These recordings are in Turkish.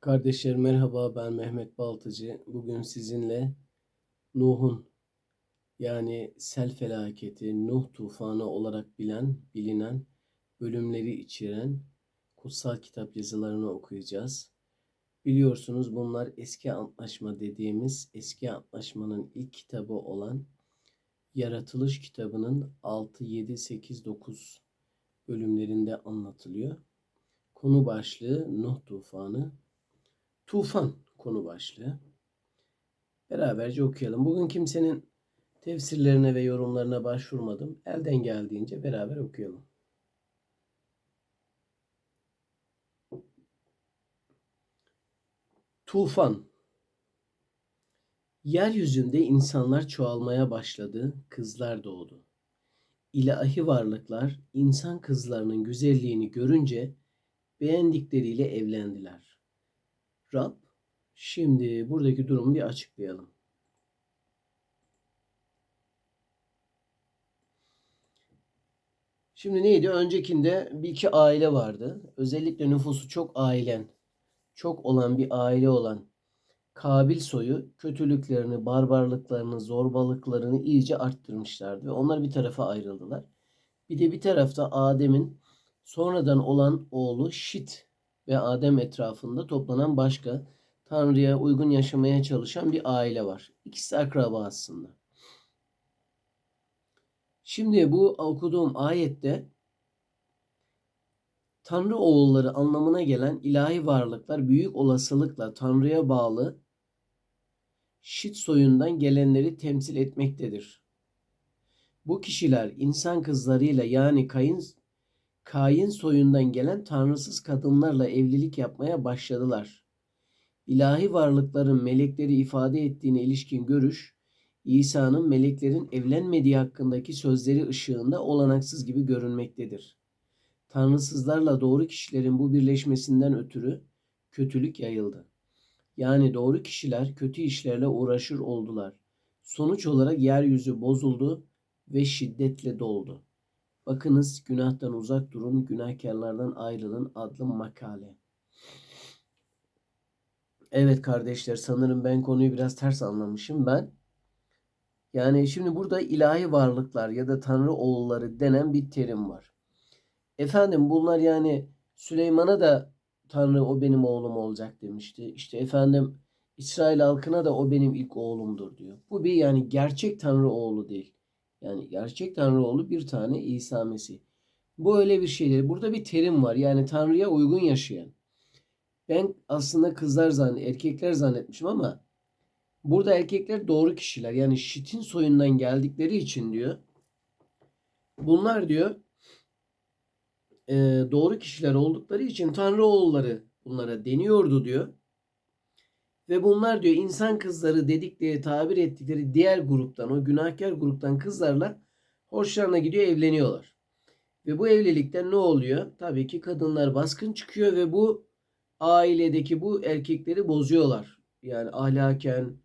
Kardeşler merhaba ben Mehmet Baltıcı. Bugün sizinle Nuh'un yani sel felaketi, Nuh tufanı olarak bilen, bilinen bölümleri içeren kutsal kitap yazılarını okuyacağız. Biliyorsunuz bunlar eski antlaşma dediğimiz eski antlaşmanın ilk kitabı olan Yaratılış kitabının 6, 7, 8, 9 bölümlerinde anlatılıyor. Konu başlığı Nuh tufanı Tufan konu başlığı. Beraberce okuyalım. Bugün kimsenin tefsirlerine ve yorumlarına başvurmadım. Elden geldiğince beraber okuyalım. Tufan Yeryüzünde insanlar çoğalmaya başladı, kızlar doğdu. İlahi varlıklar insan kızlarının güzelliğini görünce beğendikleriyle evlendiler. Rab, şimdi buradaki durumu bir açıklayalım. Şimdi neydi? Öncekinde bir iki aile vardı. Özellikle nüfusu çok ailen, çok olan bir aile olan Kabil soyu kötülüklerini, barbarlıklarını, zorbalıklarını iyice arttırmışlardı ve onlar bir tarafa ayrıldılar. Bir de bir tarafta Adem'in sonradan olan oğlu Şit ve Adem etrafında toplanan başka Tanrı'ya uygun yaşamaya çalışan bir aile var. İkisi akraba aslında. Şimdi bu okuduğum ayette Tanrı oğulları anlamına gelen ilahi varlıklar büyük olasılıkla Tanrı'ya bağlı Şit soyundan gelenleri temsil etmektedir. Bu kişiler insan kızlarıyla yani Kayın Kain soyundan gelen tanrısız kadınlarla evlilik yapmaya başladılar. İlahi varlıkların melekleri ifade ettiğine ilişkin görüş, İsa'nın meleklerin evlenmediği hakkındaki sözleri ışığında olanaksız gibi görünmektedir. Tanrısızlarla doğru kişilerin bu birleşmesinden ötürü kötülük yayıldı. Yani doğru kişiler kötü işlerle uğraşır oldular. Sonuç olarak yeryüzü bozuldu ve şiddetle doldu. Bakınız günahtan uzak durun, günahkarlardan ayrılın adlı makale. Evet kardeşler sanırım ben konuyu biraz ters anlamışım. Ben yani şimdi burada ilahi varlıklar ya da tanrı oğulları denen bir terim var. Efendim bunlar yani Süleyman'a da Tanrı o benim oğlum olacak demişti. İşte efendim İsrail halkına da o benim ilk oğlumdur diyor. Bu bir yani gerçek Tanrı oğlu değil. Yani gerçek Tanrı oğlu bir tane İsa Mesih. Bu öyle bir şey. Burada bir terim var. Yani Tanrı'ya uygun yaşayan. Ben aslında kızlar zannet, erkekler zannetmişim ama burada erkekler doğru kişiler. Yani Şit'in soyundan geldikleri için diyor. Bunlar diyor e, doğru kişiler oldukları için Tanrı oğulları bunlara deniyordu diyor. Ve bunlar diyor insan kızları dedikleri, tabir ettikleri diğer gruptan, o günahkar gruptan kızlarla hoşlarına gidiyor, evleniyorlar. Ve bu evlilikten ne oluyor? Tabii ki kadınlar baskın çıkıyor ve bu ailedeki bu erkekleri bozuyorlar. Yani ahlaken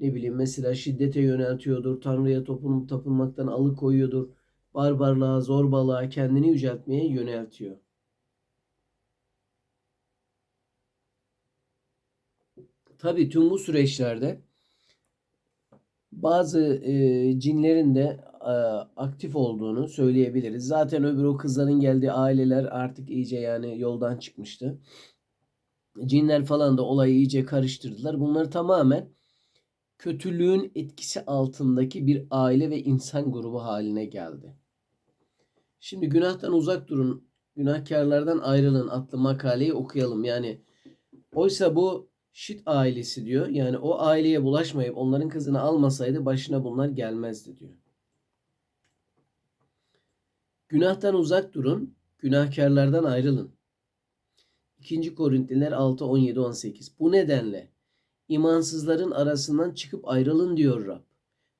ne bileyim mesela şiddete yöneltiyordur, Tanrı'ya tapın, tapınmaktan alıkoyuyordur, barbarlığa, zorbalığa, kendini yüceltmeye yöneltiyor. Tabii tüm bu süreçlerde bazı e, cinlerin de e, aktif olduğunu söyleyebiliriz. Zaten öbür o kızların geldiği aileler artık iyice yani yoldan çıkmıştı. Cinler falan da olayı iyice karıştırdılar. Bunlar tamamen kötülüğün etkisi altındaki bir aile ve insan grubu haline geldi. Şimdi günahtan uzak durun, günahkarlardan ayrılın adlı makaleyi okuyalım. Yani oysa bu Şit ailesi diyor. Yani o aileye bulaşmayıp onların kızını almasaydı başına bunlar gelmezdi diyor. Günahtan uzak durun, günahkarlardan ayrılın. 2. Korintliler 6, 17, 18. Bu nedenle imansızların arasından çıkıp ayrılın diyor Rab.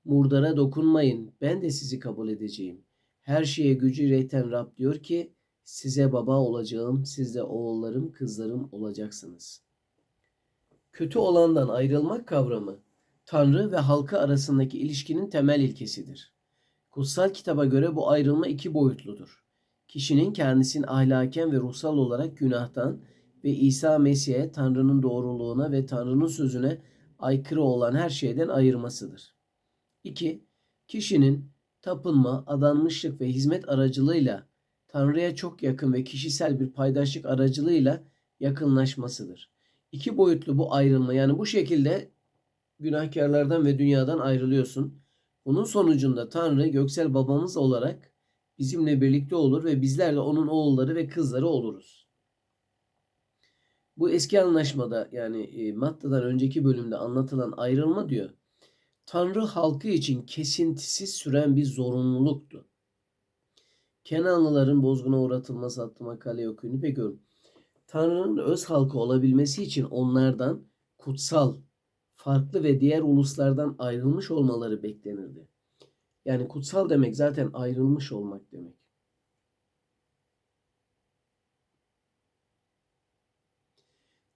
Murdara dokunmayın, ben de sizi kabul edeceğim. Her şeye gücü üreten Rab diyor ki, size baba olacağım, siz de oğullarım, kızlarım olacaksınız.'' Kötü olandan ayrılmak kavramı Tanrı ve halkı arasındaki ilişkinin temel ilkesidir. Kutsal kitaba göre bu ayrılma iki boyutludur. Kişinin kendisini ahlaken ve ruhsal olarak günahtan ve İsa Mesih'e Tanrı'nın doğruluğuna ve Tanrı'nın sözüne aykırı olan her şeyden ayırmasıdır. 2. Kişinin tapınma, adanmışlık ve hizmet aracılığıyla Tanrı'ya çok yakın ve kişisel bir paydaşlık aracılığıyla yakınlaşmasıdır. İki boyutlu bu ayrılma yani bu şekilde günahkarlardan ve dünyadan ayrılıyorsun. Bunun sonucunda Tanrı göksel babamız olarak bizimle birlikte olur ve bizler de onun oğulları ve kızları oluruz. Bu eski anlaşmada yani e, Matta'dan önceki bölümde anlatılan ayrılma diyor. Tanrı halkı için kesintisiz süren bir zorunluluktu. Kenanlıların bozguna uğratılması adlı makaleyi okuyun ve görün. Tanrı'nın öz halkı olabilmesi için onlardan kutsal, farklı ve diğer uluslardan ayrılmış olmaları beklenirdi. Yani kutsal demek zaten ayrılmış olmak demek.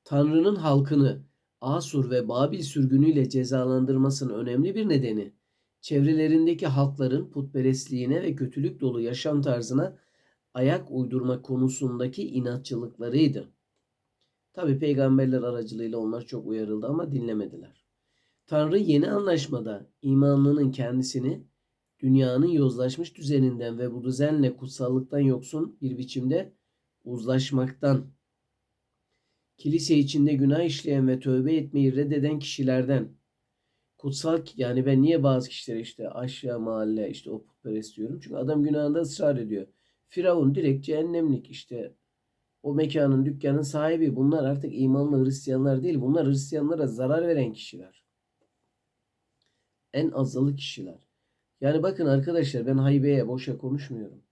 Tanrı'nın halkını Asur ve Babil sürgünüyle cezalandırmasının önemli bir nedeni çevrelerindeki halkların putperestliğine ve kötülük dolu yaşam tarzına ayak uydurma konusundaki inatçılıklarıydı. Tabi peygamberler aracılığıyla onlar çok uyarıldı ama dinlemediler. Tanrı yeni anlaşmada imanlının kendisini dünyanın yozlaşmış düzeninden ve bu düzenle kutsallıktan yoksun bir biçimde uzlaşmaktan, kilise içinde günah işleyen ve tövbe etmeyi reddeden kişilerden, kutsal yani ben niye bazı kişilere işte aşağı mahalle işte o putperest diyorum. Çünkü adam günahında ısrar ediyor. Firavun direkt cehennemlik işte o mekanın dükkanın sahibi bunlar artık imanlı Hristiyanlar değil. Bunlar Hristiyanlara zarar veren kişiler. En azılı kişiler. Yani bakın arkadaşlar ben haybeye boşa konuşmuyorum.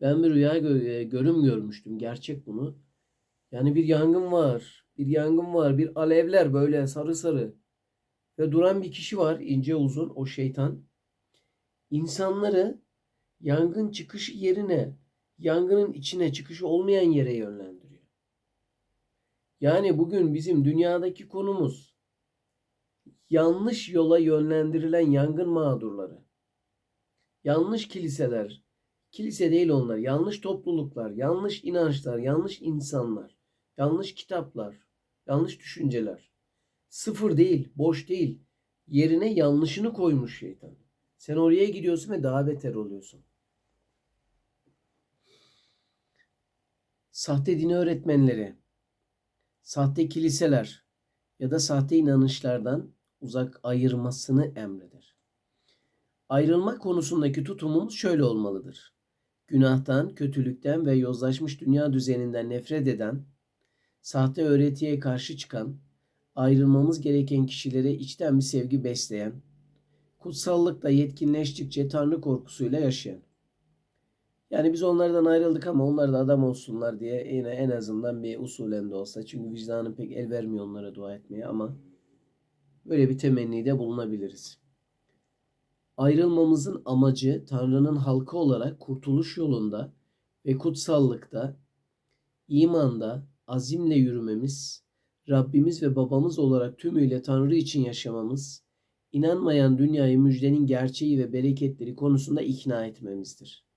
Ben bir rüya gö- görüm görmüştüm. Gerçek bunu. Yani bir yangın var. Bir yangın var. Bir alevler böyle sarı sarı. Ve duran bir kişi var. ince uzun o şeytan. İnsanları yangın çıkış yerine yangının içine çıkışı olmayan yere yönlendiriyor. Yani bugün bizim dünyadaki konumuz yanlış yola yönlendirilen yangın mağdurları. Yanlış kiliseler, kilise değil onlar, yanlış topluluklar, yanlış inançlar, yanlış insanlar, yanlış kitaplar, yanlış düşünceler. Sıfır değil, boş değil. Yerine yanlışını koymuş şeytan. Sen oraya gidiyorsun ve daha beter oluyorsun. Sahte din öğretmenleri, sahte kiliseler ya da sahte inanışlardan uzak ayırmasını emreder. Ayrılma konusundaki tutumumuz şöyle olmalıdır. Günahtan, kötülükten ve yozlaşmış dünya düzeninden nefret eden, sahte öğretiye karşı çıkan, ayrılmamız gereken kişilere içten bir sevgi besleyen, kutsallıkta yetkinleştikçe Tanrı korkusuyla yaşayan. Yani biz onlardan ayrıldık ama onlar da adam olsunlar diye yine en azından bir usulen de olsa. Çünkü vicdanım pek el vermiyor onlara dua etmeye ama böyle bir temennide bulunabiliriz. Ayrılmamızın amacı Tanrı'nın halkı olarak kurtuluş yolunda ve kutsallıkta, imanda, azimle yürümemiz, Rabbimiz ve babamız olarak tümüyle Tanrı için yaşamamız, inanmayan dünyayı müjdenin gerçeği ve bereketleri konusunda ikna etmemizdir.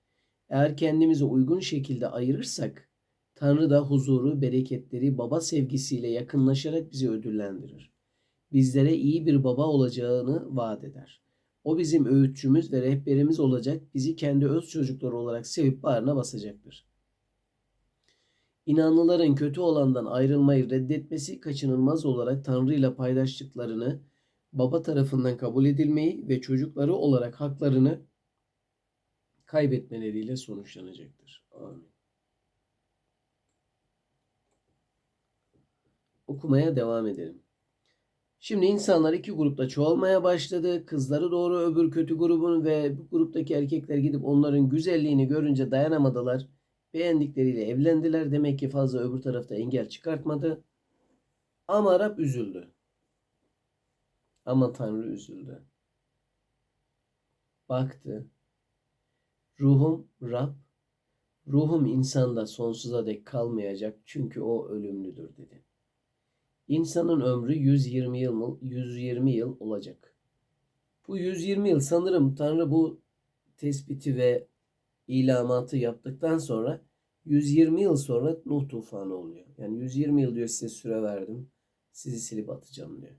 Eğer kendimizi uygun şekilde ayırırsak, Tanrı da huzuru, bereketleri, baba sevgisiyle yakınlaşarak bizi ödüllendirir. Bizlere iyi bir baba olacağını vaat eder. O bizim öğütçümüz ve rehberimiz olacak, bizi kendi öz çocukları olarak sevip bağrına basacaktır. İnanlıların kötü olandan ayrılmayı reddetmesi kaçınılmaz olarak Tanrı ile paydaşlıklarını baba tarafından kabul edilmeyi ve çocukları olarak haklarını kaybetmeleriyle sonuçlanacaktır. Amin. Okumaya devam edelim. Şimdi insanlar iki grupta çoğalmaya başladı. Kızları doğru öbür kötü grubun ve bu gruptaki erkekler gidip onların güzelliğini görünce dayanamadılar. Beğendikleriyle evlendiler. Demek ki fazla öbür tarafta engel çıkartmadı. Ama Rab üzüldü. Ama Tanrı üzüldü. Baktı. Ruhum Rab, ruhum insanda sonsuza dek kalmayacak çünkü o ölümlüdür dedi. İnsanın ömrü 120 yıl 120 yıl olacak. Bu 120 yıl sanırım Tanrı bu tespiti ve ilamatı yaptıktan sonra 120 yıl sonra Nuh tufanı oluyor. Yani 120 yıl diyor size süre verdim. Sizi silip atacağım diyor.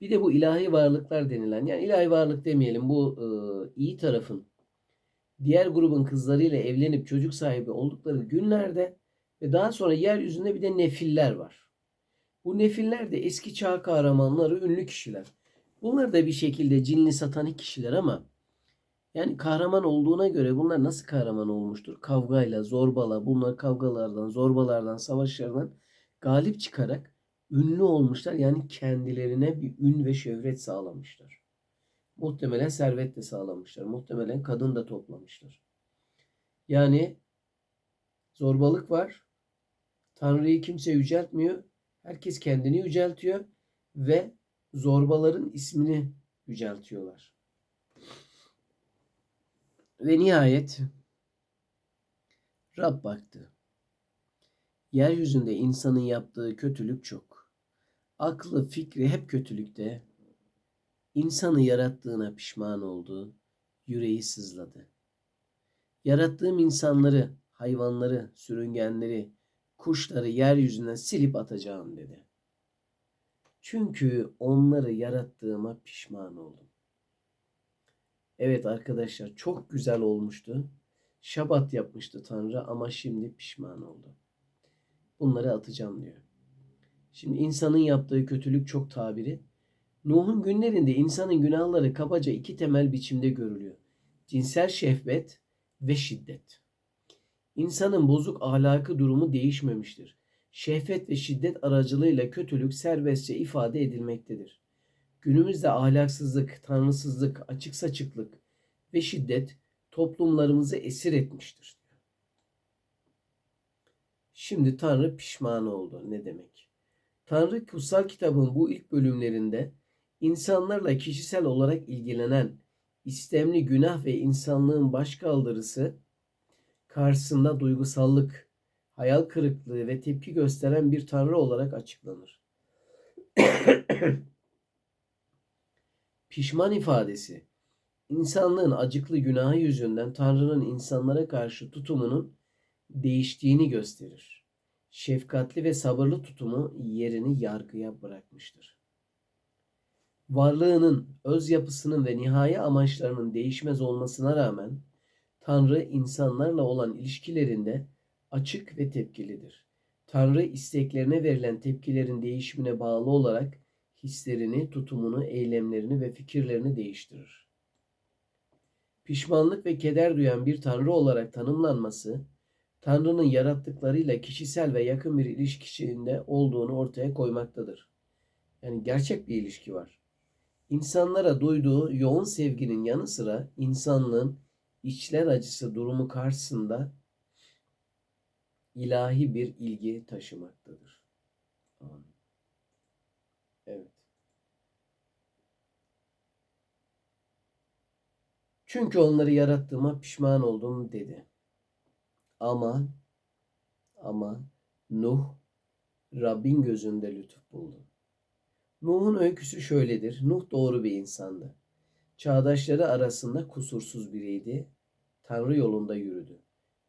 Bir de bu ilahi varlıklar denilen yani ilahi varlık demeyelim bu e, iyi tarafın diğer grubun kızlarıyla evlenip çocuk sahibi oldukları günlerde ve daha sonra yeryüzünde bir de nefiller var. Bu nefiller de eski çağ kahramanları, ünlü kişiler. Bunlar da bir şekilde cinli satanik kişiler ama yani kahraman olduğuna göre bunlar nasıl kahraman olmuştur? Kavgayla, zorbala, bunlar kavgalardan, zorbalardan, savaşlardan galip çıkarak ünlü olmuşlar. Yani kendilerine bir ün ve şöhret sağlamışlar. Muhtemelen servet de sağlamışlar. Muhtemelen kadın da toplamışlar. Yani zorbalık var. Tanrı'yı kimse yüceltmiyor. Herkes kendini yüceltiyor ve zorbaların ismini yüceltiyorlar. Ve nihayet Rab baktı. Yeryüzünde insanın yaptığı kötülük çok. Aklı, fikri hep kötülükte. İnsanı yarattığına pişman oldu. Yüreği sızladı. Yarattığım insanları, hayvanları, sürüngenleri, kuşları yeryüzünden silip atacağım dedi. Çünkü onları yarattığıma pişman oldum. Evet arkadaşlar çok güzel olmuştu. Şabat yapmıştı Tanrı ama şimdi pişman oldu. Bunları atacağım diyor. Şimdi insanın yaptığı kötülük çok tabiri. Nuh'un günlerinde insanın günahları kabaca iki temel biçimde görülüyor. Cinsel şehvet ve şiddet. İnsanın bozuk ahlakı durumu değişmemiştir. Şehvet ve şiddet aracılığıyla kötülük serbestçe ifade edilmektedir. Günümüzde ahlaksızlık, tanrısızlık, açık saçıklık ve şiddet toplumlarımızı esir etmiştir. Şimdi Tanrı pişman oldu. Ne demek? Tanrı kutsal kitabın bu ilk bölümlerinde insanlarla kişisel olarak ilgilenen istemli günah ve insanlığın başkaldırısı karşısında duygusallık, hayal kırıklığı ve tepki gösteren bir tanrı olarak açıklanır. Pişman ifadesi insanlığın acıklı günahı yüzünden Tanrı'nın insanlara karşı tutumunun değiştiğini gösterir. Şefkatli ve sabırlı tutumu yerini yargıya bırakmıştır. Varlığının, öz yapısının ve nihai amaçlarının değişmez olmasına rağmen Tanrı insanlarla olan ilişkilerinde açık ve tepkilidir. Tanrı isteklerine verilen tepkilerin değişimine bağlı olarak hislerini, tutumunu, eylemlerini ve fikirlerini değiştirir. Pişmanlık ve keder duyan bir Tanrı olarak tanımlanması, Tanrı'nın yarattıklarıyla kişisel ve yakın bir ilişki içinde olduğunu ortaya koymaktadır. Yani gerçek bir ilişki var. İnsanlara duyduğu yoğun sevginin yanı sıra insanlığın içler acısı durumu karşısında ilahi bir ilgi taşımaktadır. Amin. Evet. Çünkü onları yarattığıma pişman oldum dedi. Ama ama Nuh Rabbin gözünde lütuf buldu. Nuh'un öyküsü şöyledir. Nuh doğru bir insandı. Çağdaşları arasında kusursuz biriydi. Tanrı yolunda yürüdü.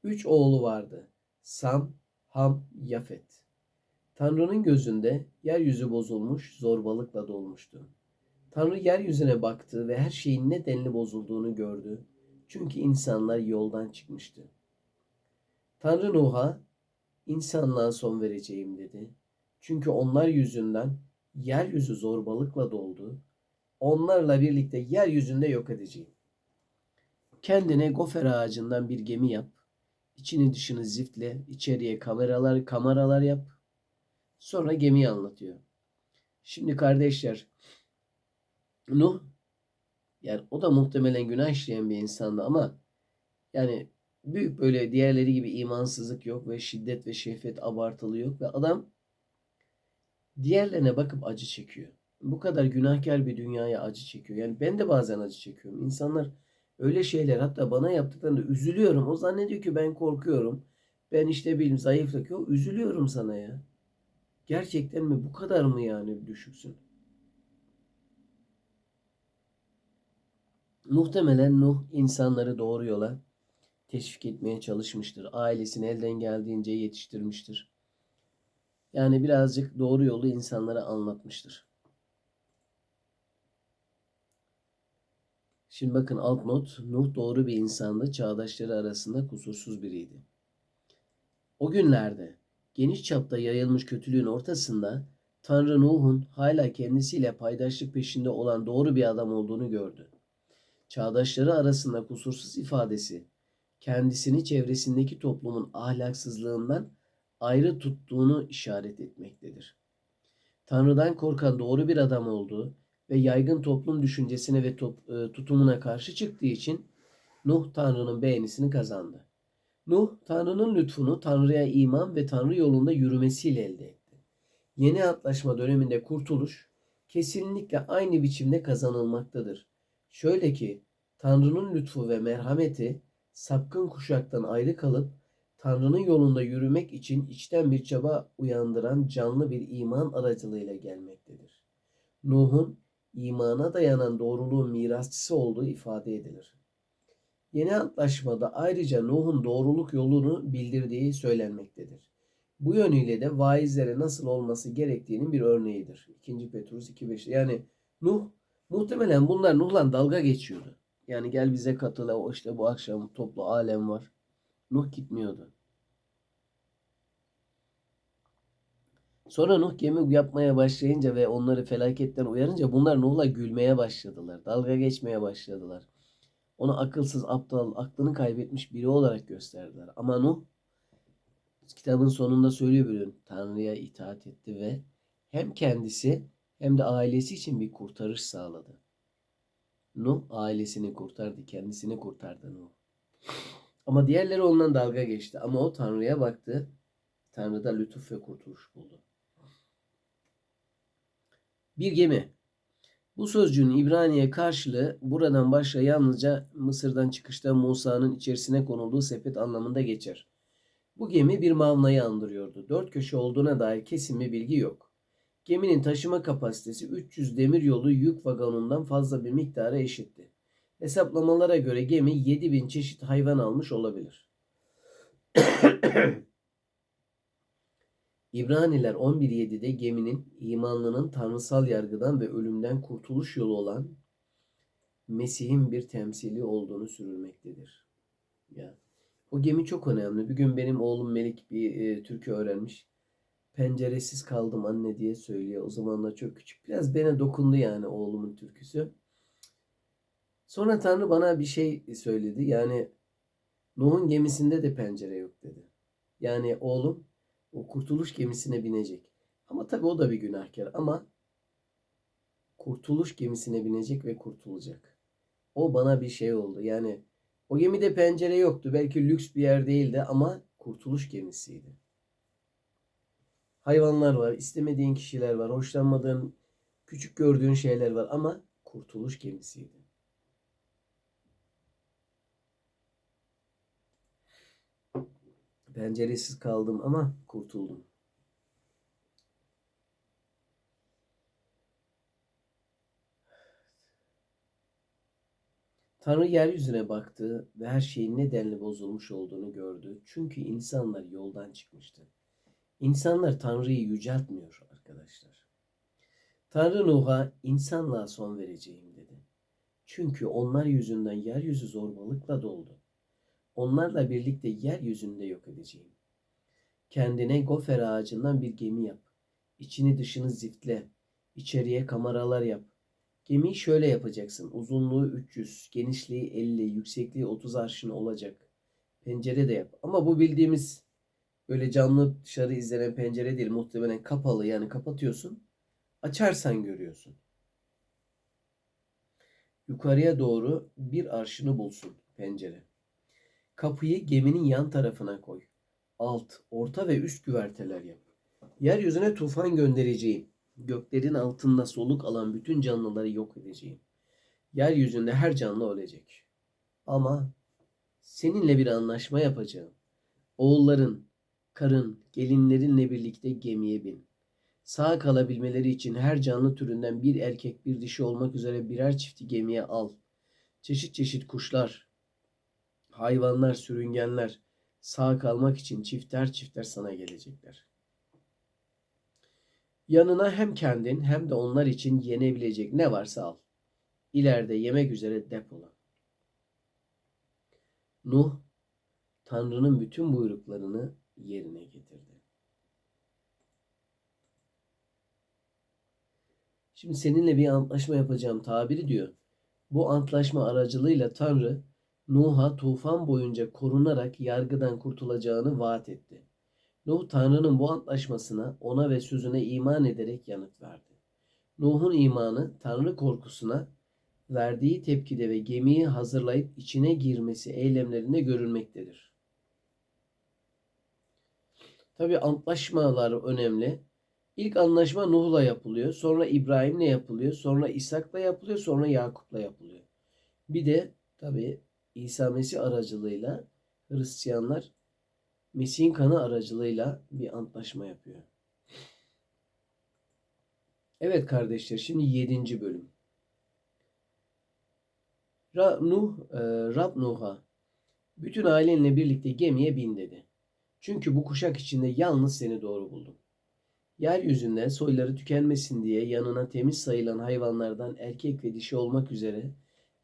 Üç oğlu vardı. Sam, Ham, Yafet. Tanrı'nın gözünde yeryüzü bozulmuş, zorbalıkla dolmuştu. Tanrı yeryüzüne baktı ve her şeyin nedenli bozulduğunu gördü. Çünkü insanlar yoldan çıkmıştı. Tanrı Nuh'a insanlığa son vereceğim dedi. Çünkü onlar yüzünden yeryüzü zorbalıkla doldu. Onlarla birlikte yeryüzünde yok edeceğim. Kendine gofer ağacından bir gemi yap. İçini dışını ziftle, içeriye kameralar, kameralar yap. Sonra gemiyi anlatıyor. Şimdi kardeşler, Nuh, yani o da muhtemelen günah işleyen bir insandı ama yani büyük böyle diğerleri gibi imansızlık yok ve şiddet ve şehvet abartılı yok ve adam diğerlerine bakıp acı çekiyor. Bu kadar günahkar bir dünyaya acı çekiyor. Yani ben de bazen acı çekiyorum. İnsanlar öyle şeyler hatta bana yaptıklarında üzülüyorum. O zannediyor ki ben korkuyorum. Ben işte bileyim zayıflık yok. Üzülüyorum sana ya. Gerçekten mi? Bu kadar mı yani düşüksün? Muhtemelen Nuh insanları doğru yola teşvik etmeye çalışmıştır. Ailesini elden geldiğince yetiştirmiştir. Yani birazcık doğru yolu insanlara anlatmıştır. Şimdi bakın alt not. Nuh doğru bir insandı. Çağdaşları arasında kusursuz biriydi. O günlerde geniş çapta yayılmış kötülüğün ortasında Tanrı Nuh'un hala kendisiyle paydaşlık peşinde olan doğru bir adam olduğunu gördü. Çağdaşları arasında kusursuz ifadesi kendisini çevresindeki toplumun ahlaksızlığından ayrı tuttuğunu işaret etmektedir. Tanrı'dan korkan doğru bir adam olduğu ve yaygın toplum düşüncesine ve top, e, tutumuna karşı çıktığı için Nuh Tanrı'nın beğenisini kazandı. Nuh Tanrı'nın lütfunu Tanrı'ya iman ve Tanrı yolunda yürümesiyle elde etti. Yeni antlaşma döneminde kurtuluş kesinlikle aynı biçimde kazanılmaktadır. Şöyle ki Tanrı'nın lütfu ve merhameti sapkın kuşaktan ayrı kalıp Tanrı'nın yolunda yürümek için içten bir çaba uyandıran canlı bir iman aracılığıyla gelmektedir. Nuh'un imana dayanan doğruluğun mirasçısı olduğu ifade edilir. Yeni antlaşmada ayrıca Nuh'un doğruluk yolunu bildirdiği söylenmektedir. Bu yönüyle de vaizlere nasıl olması gerektiğinin bir örneğidir. 2. Petrus 2.5 Yani Nuh muhtemelen bunlar Nuh'la dalga geçiyordu. Yani gel bize katıl o işte bu akşam toplu alem var. Nuh gitmiyordu. Sonra Nuh gemi yapmaya başlayınca ve onları felaketten uyarınca bunlar Nuh'la gülmeye başladılar. Dalga geçmeye başladılar. Onu akılsız, aptal, aklını kaybetmiş biri olarak gösterdiler. Ama Nuh kitabın sonunda söylüyor bugün Tanrı'ya itaat etti ve hem kendisi hem de ailesi için bir kurtarış sağladı. Nuh ailesini kurtardı, kendisini kurtardı Nuh. Ama diğerleri ondan dalga geçti. Ama o Tanrı'ya baktı. Tanrı'da lütuf ve kurtuluş buldu. Bir gemi. Bu sözcüğün İbraniye karşılığı buradan başla yalnızca Mısır'dan çıkışta Musa'nın içerisine konulduğu sepet anlamında geçer. Bu gemi bir mavnayı andırıyordu. Dört köşe olduğuna dair kesin bir bilgi yok. Geminin taşıma kapasitesi 300 demiryolu yük vagonundan fazla bir miktara eşitti. Hesaplamalara göre gemi 7000 çeşit hayvan almış olabilir. İbraniler 11.7'de geminin imanlının tanrısal yargıdan ve ölümden kurtuluş yolu olan Mesih'in bir temsili olduğunu sürülmektedir. Ya. O gemi çok önemli. Bir gün benim oğlum Melik bir e, türkü öğrenmiş. Penceresiz kaldım anne diye söylüyor. O zamanlar çok küçük. Biraz bana dokundu yani oğlumun türküsü. Sonra Tanrı bana bir şey söyledi. Yani Nuh'un gemisinde de pencere yok dedi. Yani oğlum o kurtuluş gemisine binecek. Ama tabii o da bir günahkar ama kurtuluş gemisine binecek ve kurtulacak. O bana bir şey oldu. Yani o gemide pencere yoktu. Belki lüks bir yer değildi ama kurtuluş gemisiydi. Hayvanlar var, istemediğin kişiler var, hoşlanmadığın, küçük gördüğün şeyler var ama kurtuluş gemisiydi. Penceresiz kaldım ama kurtuldum. Tanrı yeryüzüne baktı ve her şeyin nedenli bozulmuş olduğunu gördü. Çünkü insanlar yoldan çıkmıştı. İnsanlar Tanrı'yı yüceltmiyor arkadaşlar. Tanrı Nuh'a insanlığa son vereceğim dedi. Çünkü onlar yüzünden yeryüzü zorbalıkla doldu. Onlarla birlikte yeryüzünde yok edeceğim. Kendine gofer ağacından bir gemi yap. İçini dışını ziftle. İçeriye kameralar yap. Gemiyi şöyle yapacaksın. Uzunluğu 300, genişliği 50, yüksekliği 30 arşın olacak. Pencere de yap. Ama bu bildiğimiz böyle canlı dışarı izlenen pencere değil. Muhtemelen kapalı yani kapatıyorsun. Açarsan görüyorsun. Yukarıya doğru bir arşını bulsun pencere. Kapıyı geminin yan tarafına koy. Alt, orta ve üst güverteler yap. Yeryüzüne tufan göndereceğim. Göklerin altında soluk alan bütün canlıları yok edeceğim. Yeryüzünde her canlı ölecek. Ama seninle bir anlaşma yapacağım. Oğulların, karın, gelinlerinle birlikte gemiye bin. Sağ kalabilmeleri için her canlı türünden bir erkek bir dişi olmak üzere birer çifti gemiye al. Çeşit çeşit kuşlar, hayvanlar, sürüngenler sağ kalmak için çifter çifter sana gelecekler. Yanına hem kendin hem de onlar için yenebilecek ne varsa al. İleride yemek üzere depola. Nuh, Tanrı'nın bütün buyruklarını yerine getirdi. Şimdi seninle bir antlaşma yapacağım tabiri diyor. Bu antlaşma aracılığıyla Tanrı Nuh'a tufan boyunca korunarak yargıdan kurtulacağını vaat etti. Nuh Tanrı'nın bu antlaşmasına, ona ve sözüne iman ederek yanıt verdi. Nuh'un imanı Tanrı korkusuna verdiği tepkide ve gemiyi hazırlayıp içine girmesi eylemlerinde görülmektedir. Tabi antlaşmalar önemli. İlk anlaşma Nuh'la yapılıyor. Sonra İbrahim'le yapılıyor. Sonra İshak'la yapılıyor. Sonra Yakup'la yapılıyor. Bir de tabi İsa Mesih aracılığıyla Hristiyanlar Mesih'in kanı aracılığıyla bir antlaşma yapıyor. Evet kardeşler şimdi 7. bölüm. Ra, Nuh, e, Rab Nuh'a bütün ailenle birlikte gemiye bin dedi. Çünkü bu kuşak içinde yalnız seni doğru buldum. Yeryüzünde soyları tükenmesin diye yanına temiz sayılan hayvanlardan erkek ve dişi olmak üzere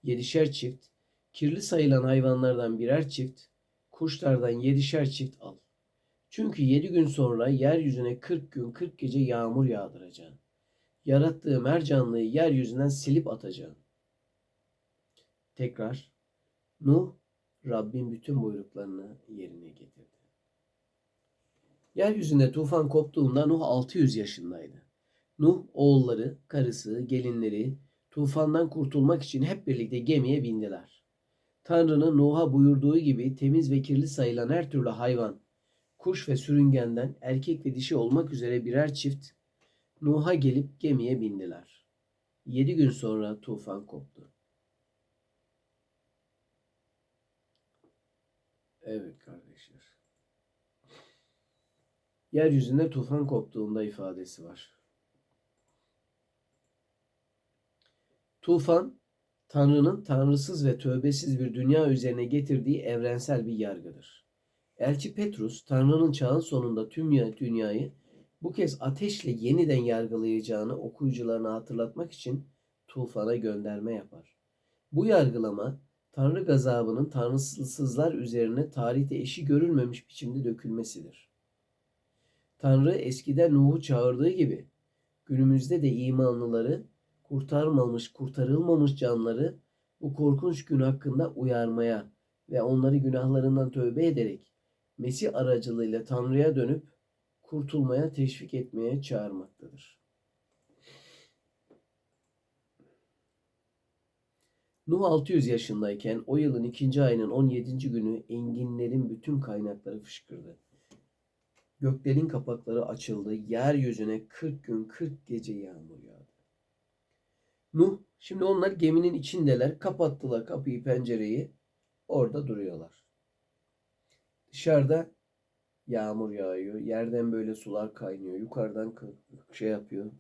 yedişer çift, kirli sayılan hayvanlardan birer çift, kuşlardan yedişer çift al. Çünkü yedi gün sonra yeryüzüne kırk gün kırk gece yağmur yağdıracağım. Yarattığım her canlıyı yeryüzünden silip atacağım. Tekrar Nuh Rabbin bütün buyruklarını yerine getirdi. Yeryüzünde tufan koptuğunda Nuh 600 yaşındaydı. Nuh oğulları, karısı, gelinleri tufandan kurtulmak için hep birlikte gemiye bindiler. Tanrı'nın Nuh'a buyurduğu gibi temiz ve kirli sayılan her türlü hayvan, kuş ve sürüngenden erkek ve dişi olmak üzere birer çift Nuh'a gelip gemiye bindiler. Yedi gün sonra tufan koptu. Evet kardeşler. Yeryüzünde tufan koptuğunda ifadesi var. Tufan, Tanrı'nın tanrısız ve tövbesiz bir dünya üzerine getirdiği evrensel bir yargıdır. Elçi Petrus, Tanrı'nın çağın sonunda tüm dünyayı bu kez ateşle yeniden yargılayacağını okuyucularına hatırlatmak için tufana gönderme yapar. Bu yargılama, Tanrı gazabının tanrısızlar üzerine tarihte eşi görülmemiş biçimde dökülmesidir. Tanrı eskiden Nuh'u çağırdığı gibi günümüzde de imanlıları kurtarmamış, kurtarılmamış canları bu korkunç gün hakkında uyarmaya ve onları günahlarından tövbe ederek Mesih aracılığıyla Tanrı'ya dönüp kurtulmaya teşvik etmeye çağırmaktadır. Nuh 600 yaşındayken o yılın ikinci ayının 17. günü enginlerin bütün kaynakları fışkırdı. Göklerin kapakları açıldı. Yeryüzüne 40 gün 40 gece yağmur yağdı. Nuh, şimdi onlar geminin içindeler. Kapattılar kapıyı, pencereyi. Orada duruyorlar. Dışarıda yağmur yağıyor. Yerden böyle sular kaynıyor. Yukarıdan şey yapıyor.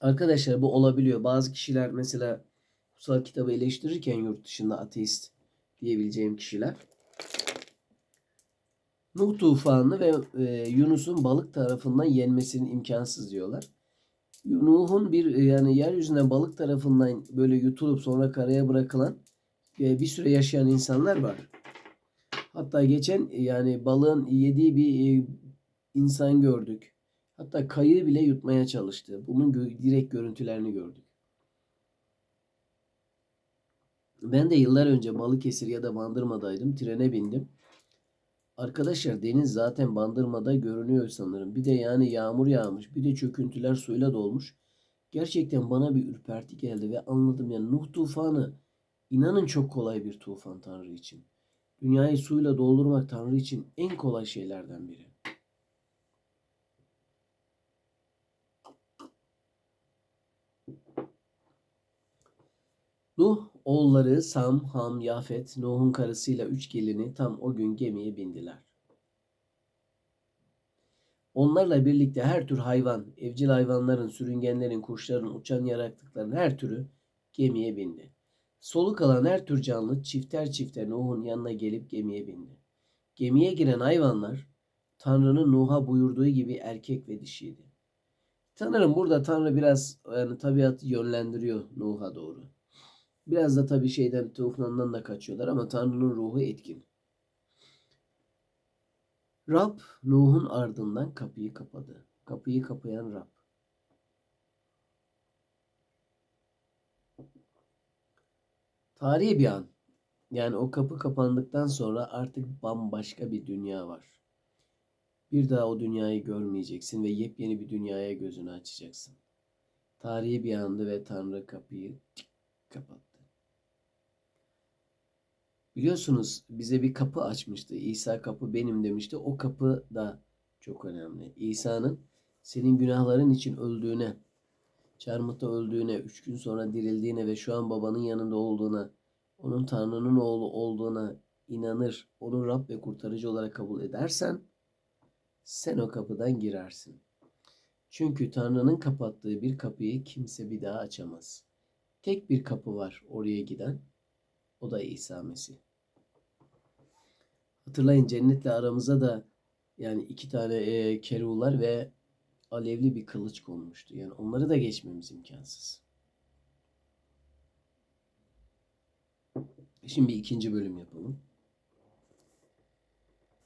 Arkadaşlar bu olabiliyor. Bazı kişiler mesela kutsal kitabı eleştirirken yurt dışında ateist diyebileceğim kişiler Nuh tufanı ve e, Yunus'un balık tarafından yenmesinin imkansız diyorlar. Nuh'un bir e, yani yeryüzüne balık tarafından böyle yutulup sonra karaya bırakılan e, bir süre yaşayan insanlar var. Hatta geçen e, yani balığın yediği bir insan gördük. Hatta kayığı bile yutmaya çalıştı. Bunun gö- direkt görüntülerini gördük. Ben de yıllar önce Balıkesir ya da Bandırma'daydım. Trene bindim. Arkadaşlar deniz zaten Bandırma'da görünüyor sanırım. Bir de yani yağmur yağmış. Bir de çöküntüler suyla dolmuş. Gerçekten bana bir ürperti geldi ve anladım yani Nuh tufanı inanın çok kolay bir tufan Tanrı için. Dünyayı suyla doldurmak Tanrı için en kolay şeylerden biri. Nuh oğulları Sam, Ham, Yafet, Nuh'un karısıyla üç gelini tam o gün gemiye bindiler. Onlarla birlikte her tür hayvan, evcil hayvanların, sürüngenlerin, kuşların, uçan yaratıkların her türü gemiye bindi. Soluk alan her tür canlı çifter çifter Nuh'un yanına gelip gemiye bindi. Gemiye giren hayvanlar Tanrı'nın Nuh'a buyurduğu gibi erkek ve dişiydi. Sanırım burada Tanrı biraz yani tabiatı yönlendiriyor Nuh'a doğru. Biraz da tabii şeyden tufandan da kaçıyorlar ama Tanrı'nın ruhu etkin. Rab Nuh'un ardından kapıyı kapadı. Kapıyı kapayan Rab. Tarihi bir an. Yani o kapı kapandıktan sonra artık bambaşka bir dünya var. Bir daha o dünyayı görmeyeceksin ve yepyeni bir dünyaya gözünü açacaksın. Tarihi bir andı ve Tanrı kapıyı kapattı. Biliyorsunuz bize bir kapı açmıştı. İsa kapı benim demişti. O kapı da çok önemli. İsa'nın senin günahların için öldüğüne, çarmıhta öldüğüne, üç gün sonra dirildiğine ve şu an babanın yanında olduğuna, onun Tanrı'nın oğlu olduğuna inanır, onu Rab ve kurtarıcı olarak kabul edersen, sen o kapıdan girersin. Çünkü Tanrı'nın kapattığı bir kapıyı kimse bir daha açamaz. Tek bir kapı var oraya giden. O da İsa Mesih. Hatırlayın cennetle aramıza da yani iki tane e, kerular ve alevli bir kılıç konmuştu. Yani onları da geçmemiz imkansız. Şimdi ikinci bölüm yapalım.